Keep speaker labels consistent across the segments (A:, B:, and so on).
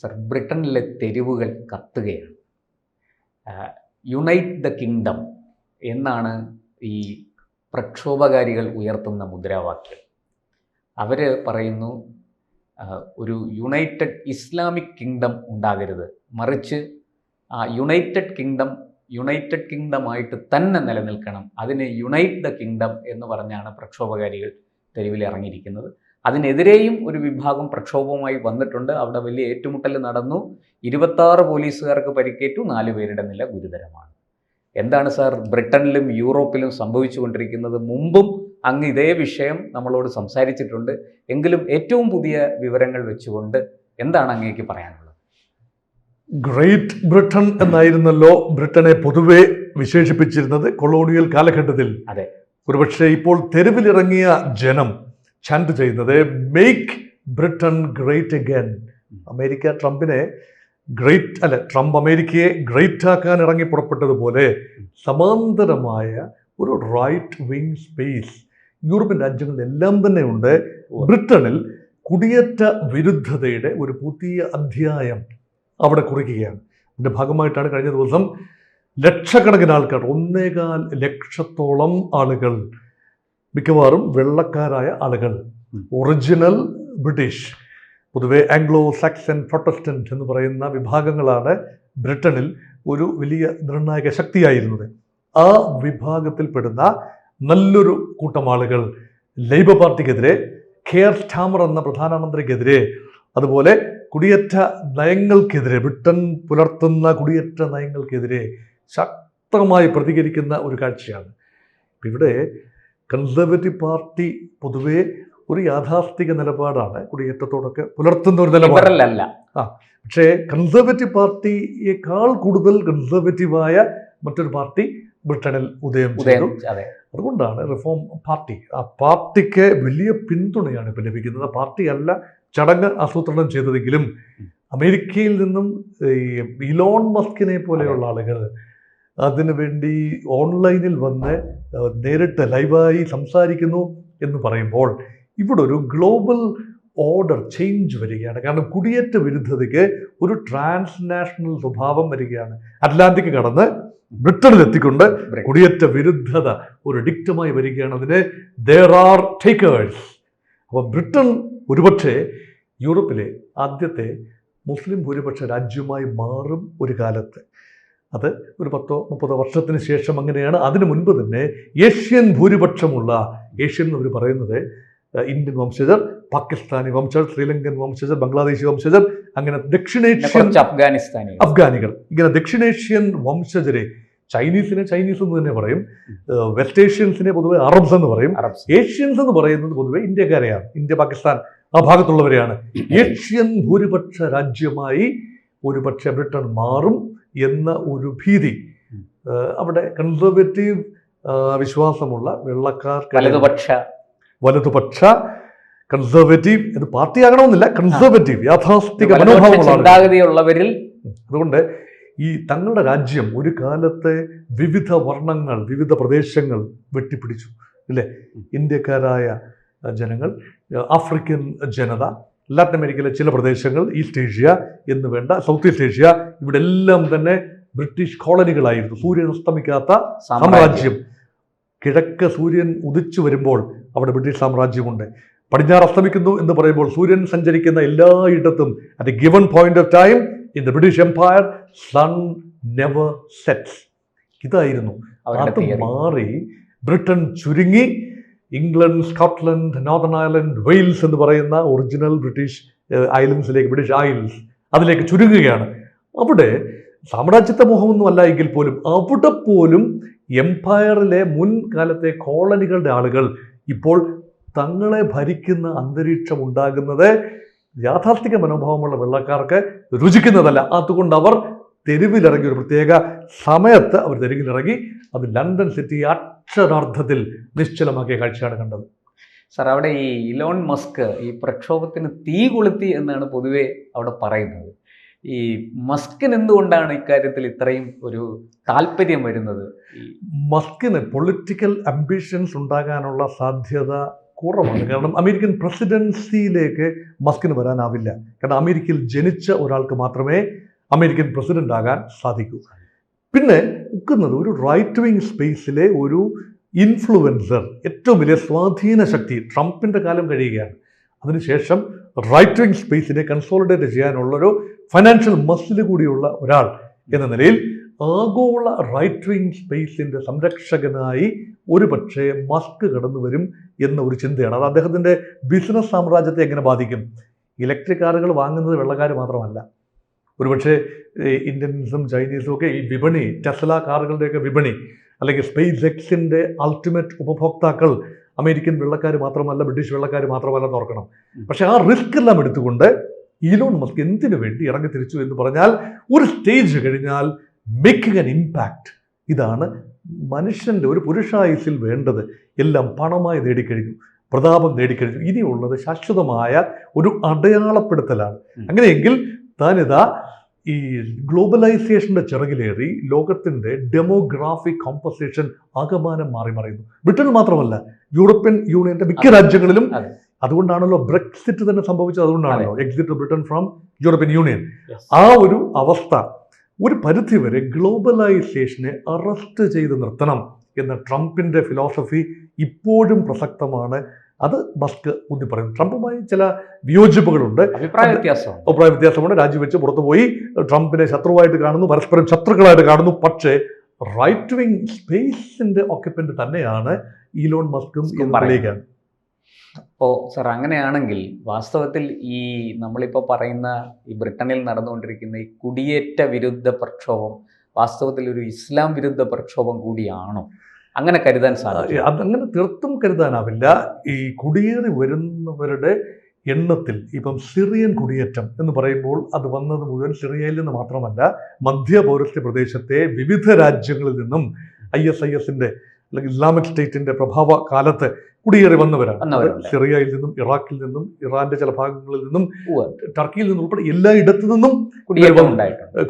A: Sir ബ്രിട്ടനിലെ തെരുവുകൾ കത്തുകയാണ്. യുണൈറ്റ് ദ കിങ്ഡം എന്നാണ് ഈ പ്രക്ഷോഭകാരികൾ ഉയർത്തുന്ന മുദ്രാവാക്യം. അവർ പറയുന്നു ഒരു യുണൈറ്റഡ് ഇസ്ലാമിക് കിങ്ഡം ഉണ്ടാകരുത്. മറിച്ച് ആ യുണൈറ്റഡ് കിങ്ഡം യുണൈറ്റഡ് കിങ്ഡമായിട്ട് തന്നെ നിലനിൽക്കണം. അതിന് യുണൈറ്റ് ദ കിങ്ഡം എന്ന് പറഞ്ഞാണ് പ്രക്ഷോഭകാരികൾ തെരുവിൽ ഇറങ്ങിയിരിക്കുന്നത്. അതിനെതിരെയും ഒരു വിഭാഗം പ്രക്ഷോഭവുമായി വന്നിട്ടുണ്ട്. അവിടെ വലിയ ഏറ്റുമുട്ടൽ നടന്നു. ഇരുപത്താറ് പോലീസുകാർക്ക് പരിക്കേറ്റു. നാല് പേരുടെ നില ഗുരുതരമാണ്. എന്താണ് സാർ ബ്രിട്ടനിലും യൂറോപ്പിലും സംഭവിച്ചുകൊണ്ടിരിക്കുന്നത്? മുമ്പും അങ്ങ് ഇതേ വിഷയം നമ്മളോട് സംസാരിച്ചിട്ടുണ്ട്. എങ്കിലും ഏറ്റവും പുതിയ വിവരങ്ങൾ വെച്ചുകൊണ്ട് എന്താണ് അങ്ങേക്ക് പറയാനുള്ളത്?
B: ഗ്രേറ്റ് ബ്രിട്ടൻ എന്നായിരുന്നല്ലോ ബ്രിട്ടനെ പൊതുവെ വിശേഷിപ്പിച്ചിരുന്നത് കൊളോണിയൽ കാലഘട്ടത്തിൽ.
A: അതെ.
B: ഒരുപക്ഷെ ഇപ്പോൾ തെരുവിലിറങ്ങിയ ജനം ചാൻഡ് ചെയ്യുന്നത്. Make Britain great again America ട്രംപിനെ ഗ്രേറ്റ് അല്ല ട്രംപ് അമേരിക്കയെ ഗ്രേറ്റ് ആക്കാൻ ഇറങ്ങി പുറപ്പെട്ടതുപോലെ സമാന്തരമായ ഒരു റൈറ്റ് വിങ് സ്പേസ് യൂറോപ്യൻ രാജ്യങ്ങളിലെല്ലാം തന്നെ ഉണ്ട് ബ്രിട്ടനിൽ കുടിയേറ്റ വിരുദ്ധതയുടെ ഒരു പുതിയ അധ്യായം അവിടെ കുറിക്കുകയാണ്. അതിന്റെ ഭാഗമായിട്ടാണ് കഴിഞ്ഞ ദിവസം ലക്ഷക്കണക്കിന് ആൾക്കാർ ഒന്നേകാൽ ലക്ഷത്തോളം ആളുകൾ മിക്കവാറും വെള്ളക്കാരായ ആളുകൾ. ഒറിജിനൽ ബ്രിട്ടീഷ് പൊതുവെ ആംഗ്ലോ സാക്സൺ പ്രൊട്ടസ്റ്റന്റ് എന്ന് പറയുന്ന വിഭാഗങ്ങളാണ് ബ്രിട്ടനിൽ ഒരു വലിയ നിർണായക ശക്തിയായിരുന്നത്. ആ വിഭാഗത്തിൽപ്പെടുന്ന നല്ലൊരു കൂട്ടം ആളുകൾ ലേബർ പാർട്ടിക്കെതിരെ കെയർ സ്റ്റാമർ എന്ന പ്രധാനമന്ത്രിക്കെതിരെ അതുപോലെ കുടിയേറ്റ നയങ്ങൾക്കെതിരെ ബ്രിട്ടൻ പുലർത്തുന്ന കുടിയേറ്റ നയങ്ങൾക്കെതിരെ ശക്തമായി പ്രതികരിക്കുന്ന ഒരു കാഴ്ചയാണ്. ഇവിടെ കൺസർവേറ്റീവ് പാർട്ടി പൊതുവേ ഒരു യാഥാർത്ഥിക നിലപാടാണ്. കുടിയേറ്റത്തോടൊക്കെ പുലർത്തുന്ന ഒരു
A: നിലപാടല്ല ആ
B: പക്ഷേ കൺസർവേറ്റീവ് പാർട്ടിയേക്കാൾ കൂടുതൽ കൺസർവേറ്റീവായ മറ്റൊരു പാർട്ടി ബ്രിട്ടനിൽ ഉദയം ചെയ്തു.
A: അതെ.
B: അതുകൊണ്ടാണ് റിഫോം പാർട്ടി. ആ പാർട്ടിക്ക് വലിയ പിന്തുണയാണ് ഇപ്പം ലഭിക്കുന്നത്. പാർട്ടിയല്ല ചടങ്ങ് ആസൂത്രണം ചെയ്തതെങ്കിലും അമേരിക്കയിൽ നിന്നും ഈ ഇലോൺ മസ്കിനെ പോലെയുള്ള ആളുകൾ അതിനുവേണ്ടി ഓൺലൈനിൽ വന്ന് നേരിട്ട് ലൈവായി സംസാരിക്കുന്നു എന്ന് പറയുമ്പോൾ ഇവിടെ ഒരു ഗ്ലോബൽ ഓർഡർ ചേഞ്ച് വരികയാണ്. കാരണം കുടിയേറ്റ വിരുദ്ധതയ്ക്ക് ഒരു ട്രാൻസ്നാഷണൽ സ്വഭാവം വരികയാണ്. അറ്റ്ലാന്റിക് കടന്ന് ബ്രിട്ടനിൽ എത്തിക്കൊണ്ട് കുടിയേറ്റ വിരുദ്ധത ഒരു ഡിക്റ്റമായി വരികയാണ്. അതിന് ദേർ ആർ ടേക്കേഴ്സ് അപ്പോൾ ബ്രിട്ടൻ ഒരുപക്ഷെ യൂറോപ്പിലെ ആദ്യത്തെ മുസ്ലിം ഭൂരിപക്ഷ രാജ്യമായി മാറും ഒരു കാലത്ത്. അത് ഒരു പത്തോ മുപ്പതോ വർഷത്തിന് ശേഷം അങ്ങനെയാണ്. അതിനു മുൻപ് തന്നെ ഏഷ്യൻ ഭൂരിപക്ഷമുള്ള ഏഷ്യൻ എന്ന് അവർ പറയുന്നത് ഇന്ത്യൻ വംശജർ പാകിസ്ഥാനി വംശജർ ശ്രീലങ്കൻ വംശജർ ബംഗ്ലാദേശി വംശജർ അങ്ങനെ ദക്ഷിണേഷ്യൻ
A: അഫ്ഗാനിസ്ഥാനി
B: അഫ്ഗാനികൾ. ഇങ്ങനെ ദക്ഷിണേഷ്യൻ വംശജരെ ചൈനീസിനെ ചൈനീസ് എന്ന് തന്നെ പറയും വെസ്റ്റ് ഏഷ്യൻസിനെ പൊതുവെ അറബ്സ് എന്ന് പറയും. ഏഷ്യൻസ് എന്ന് പറയുന്നത് പൊതുവെ ഇന്ത്യക്കാരെയാണ്. ഇന്ത്യ പാകിസ്ഥാൻ ആ ഭാഗത്തുള്ളവരെയാണ്. ഏഷ്യൻ ഭൂരിപക്ഷ രാജ്യമായി ഒരുപക്ഷെ ബ്രിട്ടൻ മാറും. എന്ന ഒരു ഭീതി അവിടെ കൺസർവേറ്റീവ് വിശ്വാസമുള്ള വെള്ളക്കാർ
A: വലതുപക്ഷ.
B: വലതുപക്ഷ കൺസർവേറ്റീവ് ഇത് പാർട്ടി ആകണമെന്നില്ല കൺസർവേറ്റീവ് യാഥാസ്ഥിക
A: മനോഭാവമുള്ളവരിൽ
B: അതുകൊണ്ട് ഈ തങ്ങളുടെ രാജ്യം ഒരു കാലത്തെ വിവിധ വർണങ്ങൾ വിവിധ പ്രദേശങ്ങൾ വെട്ടിപ്പിടിച്ചു. ഇല്ലേ ഇന്ത്യക്കാരായ ജനങ്ങൾ ആഫ്രിക്കൻ ജനത ലാറ്റിൻ അമേരിക്കയിലെ ചില പ്രദേശങ്ങൾ ഈസ്റ്റ് ഏഷ്യ എന്ന് വേണ്ട സൗത്ത് ഈസ്റ്റ് ഏഷ്യ ഇവിടെ എല്ലാം തന്നെ ബ്രിട്ടീഷ് കോളനികളായിരുന്നു. സൂര്യൻ അസ്തമിക്കാത്ത സാമ്രാജ്യം. കിഴക്ക് സൂര്യൻ ഉദിച്ചു വരുമ്പോൾ അവിടെ ബ്രിട്ടീഷ് സാമ്രാജ്യമുണ്ട്. പടിഞ്ഞാറ് അസ്തമിക്കുന്നു എന്ന് പറയുമ്പോൾ സൂര്യൻ സഞ്ചരിക്കുന്ന എല്ലായിടത്തും at a given point of time in the British empire sun never sets ഇതായിരുന്നു. അത് മാറി ബ്രിട്ടൻ ചുരുങ്ങി England Scotland Northern Ireland Wales എന്ന് പറയുന്ന ഒറിജിനൽ ബ്രിട്ടീഷ് ഐലൻഡ്സിലേക്ക് ബ്രിട്ടീഷ് ഐൽസ് അതിലേക്ക് ചുരുങ്ങുകയാണ്. അവിടെ സാമ്രാജ്യത്വ മോഹമൊന്നും അല്ല എങ്കിൽ പോലും അവിടെ പോലും എംപയറിലെ മുൻകാലത്തെ കോളനികളുടെ ആളുകൾ ഇപ്പോൾ തങ്ങളെ ഭരിക്കുന്ന അന്തരീക്ഷം ഉണ്ടാകുന്നത് യാഥാർത്ഥിക മനോഭാവമുള്ള വെള്ളക്കാർക്ക് രുചിക്കുന്നതല്ല. അതുകൊണ്ട് അവർ തെരുവിലിറങ്ങി ഒരു പ്രത്യേക സമയത്ത് അവർ തെരുവിലിറങ്ങി അത് ലണ്ടൻ സിറ്റി അക്ഷരാർത്ഥത്തിൽ നിശ്ചലമാക്കിയ കാഴ്ചയാണ് കണ്ടത്.
A: സാർ അവിടെ ഈ ഇലോൺ മസ്ക് ഈ പ്രക്ഷോഭത്തിന് തീ കൊളുത്തി എന്നാണ് പൊതുവെ അവിടെ പറയുന്നത്. ഈ മസ്കിന് എന്തുകൊണ്ടാണ് ഇക്കാര്യത്തിൽ ഇത്രയും ഒരു താല്പര്യം വരുന്നത്?
B: മസ്കിന് പൊളിറ്റിക്കൽ അംബിഷൻസ് ഉണ്ടാകാനുള്ള സാധ്യത കുറവാണ്. കാരണം അമേരിക്കൻ പ്രസിഡൻസിയിലേക്ക് മസ്കിന് വരാനാവില്ല. കാരണം അമേരിക്കയിൽ ജനിച്ച ഒരാൾക്ക് മാത്രമേ അമേരിക്കൻ പ്രസിഡന്റ് ആകാൻ സാധിക്കൂ. പിന്നെ നിൽക്കുന്നത് ഒരു റൈറ്റ് വിങ് സ്പേസിലെ ഒരു ഇൻഫ്ലുവൻസർ ഏറ്റവും വലിയ സ്വാധീന ശക്തി ട്രംപിന്റെ കാലം കഴിയുകയാണ്. അതിനുശേഷം റൈറ്റ് വിങ് സ്പേസിനെ കൺസോളിഡേറ്റ് ചെയ്യാനുള്ളൊരു ഫൈനാൻഷ്യൽ മസിൽ കൂടിയുള്ള ഒരാൾ എന്ന നിലയിൽ ആഗോള റൈറ്റ് വിങ് സ്പേസിന്റെ സംരക്ഷകനായി ഒരു പക്ഷേ മസ്ക് കടന്നു വരും എന്ന ഒരു ചിന്തയാണ്. അത് അദ്ദേഹത്തിന്റെ ബിസിനസ് സാമ്രാജ്യത്തെ എങ്ങനെ ബാധിക്കും? ഇലക്ട്രിക് കാറുകൾ വാങ്ങുന്നത് വെള്ളക്കാർ മാത്രമല്ല. ഒരുപക്ഷെ ഇന്ത്യൻസും ചൈനീസും ഒക്കെ ഈ വിപണി ടെസ്ല കാറുകളുടെയൊക്കെ വിപണി അല്ലെങ്കിൽ സ്പേസ് എക്സിന്റെ അൾട്ടിമേറ്റ് ഉപഭോക്താക്കൾ അമേരിക്കൻ വെള്ളക്കാർ മാത്രമല്ല ബ്രിട്ടീഷ് വെള്ളക്കാർ മാത്രമല്ല എന്ന് ഓർക്കണം. പക്ഷെ ആ റിസ്ക് എല്ലാം എടുത്തുകൊണ്ട് ഈലോൺ മസ്ക് എന്തിനു വേണ്ടി ഇറങ്ങി തിരിച്ചു എന്ന് പറഞ്ഞാൽ ഒരു സ്റ്റേജ് കഴിഞ്ഞാൽ മേക്കിംഗ് ആൻ ഇമ്പാക്റ്റ് ഇതാണ് മനുഷ്യന്റെ ഒരു പുരുഷായുസിൽ വേണ്ടത്. എല്ലാം പണമായി നേടിക്കഴിഞ്ഞു പ്രതാപം നേടിക്കഴിഞ്ഞു. ഇനിയുള്ളത് ശാശ്വതമായ ഒരു അടയാളപ്പെടുത്തലാണ്. അങ്ങനെയെങ്കിൽ താനിതാ ഈ ഗ്ലോബലൈസേഷന്റെ ചിറകിലേറി ലോകത്തിന്റെ ഡെമോഗ്രാഫിക് കോമ്പസേഷൻ ആകമാനം മാറി മറിയുന്നു. ബ്രിട്ടനിൽ മാത്രമല്ല യൂറോപ്യൻ യൂണിയന്റെ മിക്ക രാജ്യങ്ങളിലും
A: അതെ.
B: അതുകൊണ്ടാണല്ലോ ബ്രെക്സിറ്റ് തന്നെ സംഭവിച്ചത്. അതുകൊണ്ടാണല്ലോ exit Britain from European Union. ആ ഒരു അവസ്ഥ ഒരു പരിധിവരെ ഗ്ലോബലൈസേഷനെ അറസ്റ്റ് ചെയ്ത് നിർത്തണം എന്ന ട്രംപിന്റെ ഫിലോസഫി ഇപ്പോഴും പ്രസക്തമാണ്. അത് മസ്ക് ഊന്നി പറയുന്നു ട്രംപുമായി ചില വിയോജിപ്പുകളുണ്ട്.
A: അഭിപ്രായ വ്യത്യാസം
B: അഭിപ്രായ വ്യത്യാസമുണ്ട്. രാജിവെച്ച് പുറത്തു പോയി. ട്രംപിനെ ശത്രുവായിട്ട് കാണുന്നു പരസ്പരം ശത്രുക്കളായിട്ട് കാണുന്നു. പക്ഷേ റൈറ്റ് വിങ് സ്പേസിന്റെ ഓക്യുപ്പന്റ് തന്നെയാണ് ഈലോൺ മസ്കും എന്ന്
A: പറയുന്നത്. അപ്പോൾ സർ അങ്ങനെയാണെങ്കിൽ വാസ്തവത്തിൽ ഈ നമ്മളിപ്പോൾ പറയുന്ന ഈ ബ്രിട്ടനിൽ നടന്നുകൊണ്ടിരിക്കുന്ന ഈ കുടിയേറ്റ വിരുദ്ധ പ്രക്ഷോഭം വാസ്തവത്തിൽ ഒരു ഇസ്ലാം വിരുദ്ധ പ്രക്ഷോഭം കൂടിയാണോ? അങ്ങനെ കരുതാൻ സാധിക്കും
B: അതങ്ങനെ തീർത്തും കരുതാനാവില്ല. ഈ കുടിയേറി വരുന്നവരുടെ എണ്ണത്തിൽ ഇപ്പം സിറിയൻ കുടിയേറ്റം എന്ന് പറയുമ്പോൾ അത് വന്നത് മുഴുവൻ സിറിയയിൽ നിന്ന് മാത്രമല്ല മധ്യ പൗരസ്ത്യ പ്രദേശത്തെ വിവിധ രാജ്യങ്ങളിൽ നിന്നും ഐ എസ് ഐ എസിന്റെ അല്ലെങ്കിൽ ഇസ്ലാമിക് സ്റ്റേറ്റിന്റെ പ്രഭാവ കാലത്ത് കുടിയേറി വന്നവരാണ്. സിറിയയിൽ നിന്നും ഇറാഖിൽ നിന്നും ഇറാന്റെ ചില ഭാഗങ്ങളിൽ നിന്നും. ടർക്കിയിൽ നിന്നും ഉൾപ്പെടെ എല്ലായിടത്തു നിന്നും കുടിയേറി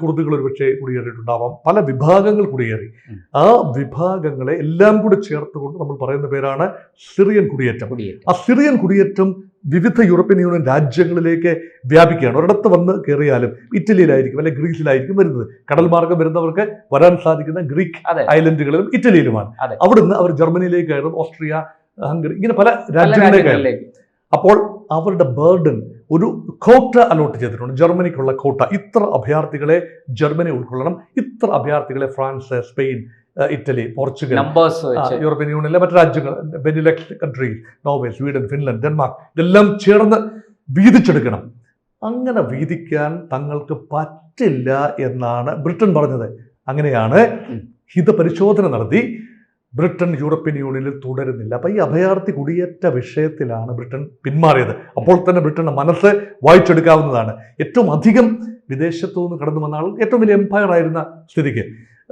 B: കുർദുകൾ ഒരുപക്ഷെ കുടിയേറിയിട്ടുണ്ടാവാം. പല വിഭാഗങ്ങൾ കുടിയേറി. ആ വിഭാഗങ്ങളെ എല്ലാം കൂടി ചേർത്തുകൊണ്ട് നമ്മൾ പറയുന്ന പേരാണ് സിറിയൻ കുടിയേറ്റം. ആ സിറിയൻ കുടിയേറ്റം വിവിധ യൂറോപ്യൻ യൂണിയൻ രാജ്യങ്ങളിലേക്ക് വ്യാപിക്കുകയാണ്. ഒരിടത്ത് വന്ന് കയറിയാലും ഇറ്റലിയിലായിരിക്കും അല്ലെങ്കിൽ ഗ്രീസിലായിരിക്കും വരുന്നത്. കടൽ മാർഗം വരുന്നവർക്ക് വരാൻ സാധിക്കുന്ന ഗ്രീക്ക് ഐലൻഡുകളിലും ഇറ്റലിയിലുമാണ്. അവിടുന്ന് അവർ ജർമ്മനിയിലേക്ക് കയറും. ഓസ്ട്രിയ ഹംഗറി ഇങ്ങനെ പല രാജ്യങ്ങളിലേക്ക്. അപ്പോൾ അവരുടെ ബേർഡൻ ഒരു കോട്ട അലോട്ട് ചെയ്തിട്ടുണ്ട്. ജർമ്മനിക്കുള്ള കോട്ട ഇത്ര അഭയാർത്ഥികളെ ജർമ്മനി ഉൾക്കൊള്ളണം. ഇത്ര അഭയാർത്ഥികളെ France Spain Italy Portugal European യൂണിയനിലെ മറ്റു രാജ്യങ്ങൾ Benelux country Norway Sweden Finland Denmark ഇതെല്ലാം ചേർന്ന് വീതിച്ചെടുക്കണം. അങ്ങനെ വീതിക്കാൻ തങ്ങൾക്ക് പറ്റില്ല എന്നാണ് ബ്രിട്ടൻ പറഞ്ഞത്. അങ്ങനെയാണ്
A: ഹിത
B: ഹിതപരിശോധന നടത്തി. ബ്രിട്ടൻ യൂറോപ്യൻ യൂണിയനിൽ തുടരുന്നില്ല. അപ്പൊ ഈ അഭയാർത്ഥി കുടിയേറ്റ വിഷയത്തിലാണ് ബ്രിട്ടൻ പിന്മാറിയത്. അപ്പോൾ തന്നെ ബ്രിട്ടന്റെ മനസ്സ് വായിച്ചെടുക്കാവുന്നതാണ്. ഏറ്റവും അധികം വിദേശത്തു നിന്ന് കടന്നു വന്ന ആൾ ഏറ്റവും വലിയ എംപയർ ആയിരുന്ന സ്ഥിതിക്ക്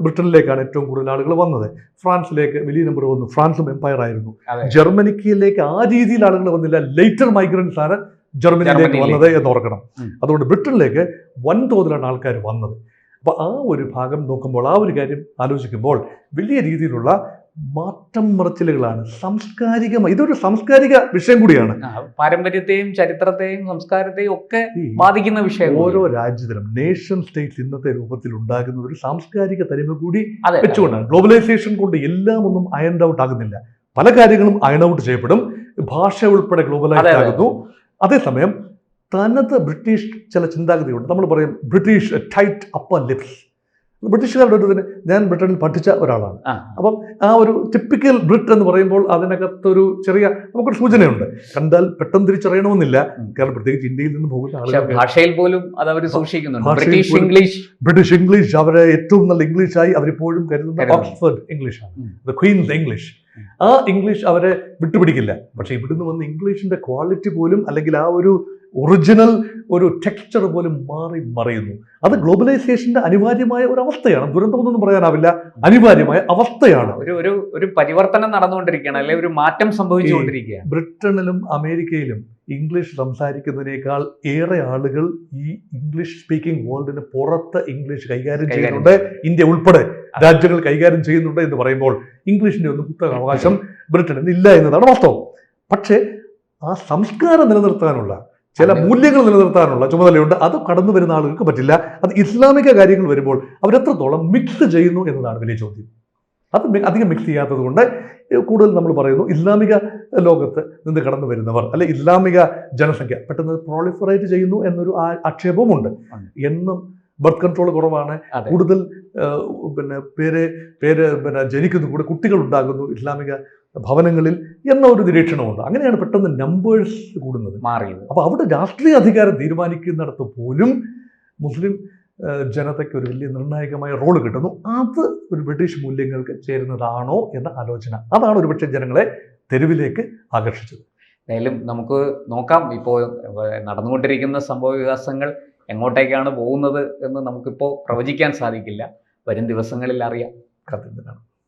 B: ബ്രിട്ടനിലേക്കാണ് ഏറ്റവും കൂടുതൽ ആളുകൾ വന്നത്. ഫ്രാൻസിലേക്ക് വലിയ നമ്പർ വന്നു. ഫ്രാൻസും എംപയർ ആയിരുന്നു. ജർമ്മനിക്കിലേക്ക് ആ രീതിയിൽ ആളുകൾ വന്നില്ല. ലേറ്റർ മൈഗ്രൻസ് ആണ് ജർമ്മനിയിലേക്ക്. വന്നത് എന്ന് ഓർക്കണം. അതുകൊണ്ട് ബ്രിട്ടനിലേക്ക് വൻതോതിലാണ് ആൾക്കാർ വന്നത്. അപ്പോൾ ആ ഒരു ഭാഗം നോക്കുമ്പോൾ ആ ഒരു കാര്യം ആലോചിക്കുമ്പോൾ വലിയ രീതിയിലുള്ള മാറ്റം മറച്ചിലുകളാണ്. സാംസ്കാരികമായി ഇതൊരു സാംസ്കാരിക വിഷയം കൂടിയാണ്.
A: പാരമ്പര്യത്തെയും ചരിത്രത്തെയും സംസ്കാരത്തെയും ഒക്കെ ബാധിക്കുന്ന വിഷയം
B: ഓരോ രാജ്യത്തിലും നേഷൻ സ്റ്റേറ്റ്സ് ഇന്നത്തെ രൂപത്തിൽ ഉണ്ടാകുന്ന ഒരു സാംസ്കാരിക തനിമ കൂടി വെച്ചുകൊണ്ടാണ്. ഗ്ലോബലൈസേഷൻ കൊണ്ട് എല്ലാം ഒന്നും അയൻഡ് ഔട്ട് ആകുന്നില്ല. പല കാര്യങ്ങളും അയൺ ഔട്ട് ചെയ്യപ്പെടും. ഭാഷ ഉൾപ്പെടെ ഗ്ലോബലൈസ്. ആകുന്നു. അതേസമയം തനത് ബ്രിട്ടീഷ് ചില ചിന്താഗതിയുണ്ട് നമ്മൾ പറയും ബ്രിട്ടീഷ് ടൈറ്റ് അപ്പർ ലിപ്സ് ബ്രിട്ടീഷുകാരുടെ ഒരു ഞാൻ ബ്രിട്ടനിൽ പഠിച്ച ഒരാളാണ്. അപ്പം ആ ഒരു ടിപ്പിക്കൽ ബ്രിട്ട് എന്ന് പറയുമ്പോൾ അതിനകത്തൊരു ചെറിയ നമുക്കൊരു സൂചനയുണ്ട്. കണ്ടാൽ പെട്ടെന്ന് തിരിച്ചറിയണമെന്നില്ല. കാരണം പ്രത്യേകിച്ച് ഇന്ത്യയിൽ നിന്ന് പോകുന്ന ആളുകൾ
A: ഭാഷയിൽ പോലും അത് അവർ സൂക്ഷിക്കുന്നുണ്ട്. ബ്രിട്ടീഷ് ഇംഗ്ലീഷ്
B: ബ്രിട്ടീഷ് ഇംഗ്ലീഷ് അവരെ ഏറ്റവും നല്ല ഇംഗ്ലീഷായി അവരിപ്പോഴും കരുതുന്ന. ഓക്സ്ഫോർഡ് ഇംഗ്ലീഷാണ്
A: ആണ്.
B: ദ ക്വീൻസ് ഇംഗ്ലീഷ് ആ ഇംഗ്ലീഷ് അവരെ വിട്ടുപിടിക്കില്ല. പക്ഷെ ഇവിടുന്ന് വന്ന ഇംഗ്ലീഷിന്റെ ക്വാളിറ്റി പോലും അല്ലെങ്കിൽ ആ ഒരു ഒറിജിനൽ ഒരു ടെക്സ്ചർ പോലും മാറി മറയുന്നു. അത് ഗ്ലോബലൈസേഷന്റെ അനിവാര്യമായ ഒരു അവസ്ഥയാണ്. ദുരന്തമൊന്നും പറയാനാവില്ല. അനിവാര്യമായ അവസ്ഥയാണ്.
A: ഒരു ഒരു ഒരു പരിവർത്തനം നടന്നുകൊണ്ടിരിക്കുകയാണ് അല്ലെങ്കിൽ ഒരു മാറ്റം സംഭവിച്ചുകൊണ്ടിരിക്കുകയാണ്.
B: ബ്രിട്ടനിലും അമേരിക്കയിലും ഇംഗ്ലീഷ് സംസാരിക്കുന്നതിനേക്കാൾ ഏറെ ആളുകൾ ഈ ഇംഗ്ലീഷ് സ്പീക്കിംഗ് വേൾഡിന് പുറത്ത് ഇംഗ്ലീഷ് കൈകാര്യം ചെയ്യുന്നുണ്ട്. ഇന്ത്യ ഉൾപ്പെടെ രാജ്യങ്ങൾ കൈകാര്യം ചെയ്യുന്നുണ്ട് എന്ന് പറയുമ്പോൾ ഇംഗ്ലീഷിന്റെ ഒന്നും കുത്തക അവകാശം ബ്രിട്ടനിൽ ഇല്ല എന്നതാണ് വാസ്തവം. പക്ഷേ ആ സംസ്കാരം നിലനിർത്താനുള്ള ചില. മൂല്യങ്ങൾ നിലനിർത്താനുള്ള ചുമതലയുണ്ട്. അത് കടന്നു വരുന്ന ആളുകൾക്ക് പറ്റില്ല. അത് ഇസ്ലാമിക കാര്യങ്ങൾ വരുമ്പോൾ അവരെത്രത്തോളം മിക്സ് ചെയ്യുന്നു എന്നതാണ് വലിയ ചോദ്യം. അത് അധികം മിക്സ് ചെയ്യാത്തത് കൊണ്ട് കൂടുതൽ നമ്മൾ പറയുന്നു ഇസ്ലാമിക ലോകത്ത് നിന്ന് കടന്നു വരുന്നവർ അല്ലെ ഇസ്ലാമിക ജനസംഖ്യ പെട്ടെന്ന് പ്രോളിഫറേറ്റ് ചെയ്യുന്നു എന്നൊരു
A: ആക്ഷേപമുണ്ട്
B: എന്നും ബർത്ത് കൺട്രോൾ കുറവാണ്. കൂടുതൽ പിന്നെ പേര് പേര് പിന്നെ ജനിക്കുന്നു. കൂടെ കുട്ടികൾ ഉണ്ടാകുന്നു ഇസ്ലാമിക ഭവനങ്ങളിൽ എന്ന ഒരു നിരീക്ഷണമുണ്ട്. അങ്ങനെയാണ് പെട്ടെന്ന് നമ്പേഴ്സ് കൂടുന്നത്.
A: മാറിയത്.
B: അപ്പോൾ അവിടെ രാഷ്ട്രീയ അധികാരം തീരുമാനിക്കുന്നിടത്ത് പോലും മുസ്ലിം ജനതയ്ക്ക് ഒരു വലിയ നിർണായകമായ റോൾ കിട്ടുന്നു. അത് ഒരു ബ്രിട്ടീഷ് മൂല്യങ്ങൾക്ക് ചേരുന്നതാണോ എന്ന ആലോചന. അതാണ് ഒരുപക്ഷെ ജനങ്ങളെ തെരുവിലേക്ക് ആകർഷിച്ചത്.
A: എന്തായാലും നമുക്ക് നോക്കാം. ഇപ്പോൾ നടന്നുകൊണ്ടിരിക്കുന്ന സംഭവ വികാസങ്ങൾ എങ്ങോട്ടേക്കാണ് പോകുന്നത് എന്ന് നമുക്കിപ്പോൾ പ്രവചിക്കാൻ സാധിക്കില്ല. വരും ദിവസങ്ങളിൽ അറിയാം.
B: കാത്തിരുന്നാണ്